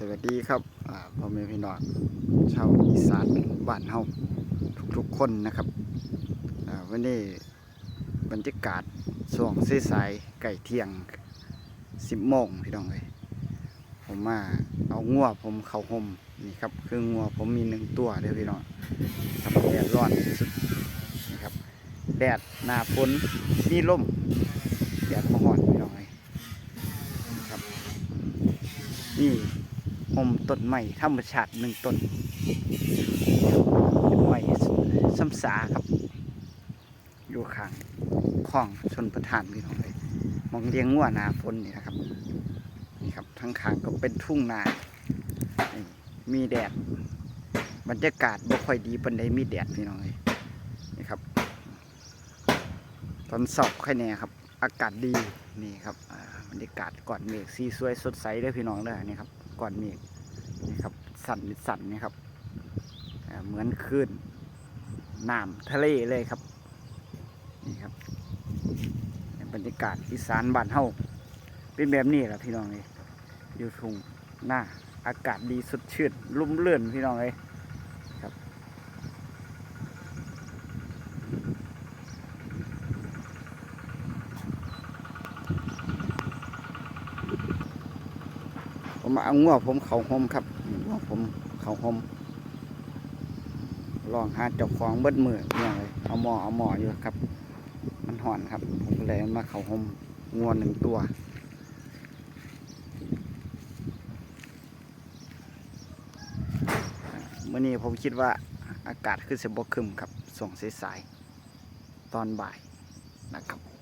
สวัสดีครับพ่อแม่พี่น้องชาวอีสานบ้านเฮาทุกๆคนนะครับวันนี้บรรยากาศช่วงสายๆไก่เที่ยงสิบโมงพี่น้องเลยผมมาเอางัวผมเข้าห่มนี่ครับคืองัวผมมีหนึ่งตัวเด้อพี่น้องครับแดดร้อนสุดนะครับแดดหนาฝนมีลมแดดมาหอนพี่น้องเลยครับนี่ หมต้นไม้ธรรมชาติหนึ่งต้นเป็นไม้ซ้ำสาครับ อยู่ข้างคลองชนประทานพี่น้องเลยมองเลี้ยงงัวนาฝนนี่นะครับนี่ครับทั้งข้างก็เป็นทุ่งนา มีแดด บรรยากาศบ่ค่อยดีปันใดมีแดดพี่น้องเลยนี่ครับ ตอนสอบค่อยแน่ครับ อากาศดีนี่ครับอาบรรยากาศก่อนเมฆสีสวยสดใสเด้พี่น้องเด้นี่ครับ ก่อนเมฆนะครับสั่นสั่นนี่ครับเหมือนคลื่นน้ำทะเลเลยครับนี่ครับบรรยากาศอีสานบ้านเฮาเป็นแบบนี้แหละพี่น้องเลยอยู่ทุ่งหน้าอากาศดีสดชื่นลุ่มเลื่อนพี่น้องเลย ผมเอางัวผมเขาหมครับงัวผมเขาหมลองหาเจ้าของเบิดมือเนี่ยเลยเอาหมอเอาหมออยู่ครับ มันห่อนครับ ผมก็เลยมาเขาหมงัวหนึ่งตัวเมื่อนี้ผมคิดว่าอากาศคือจะบกคึมครับส่งสายๆตอนบ่ายนะครับ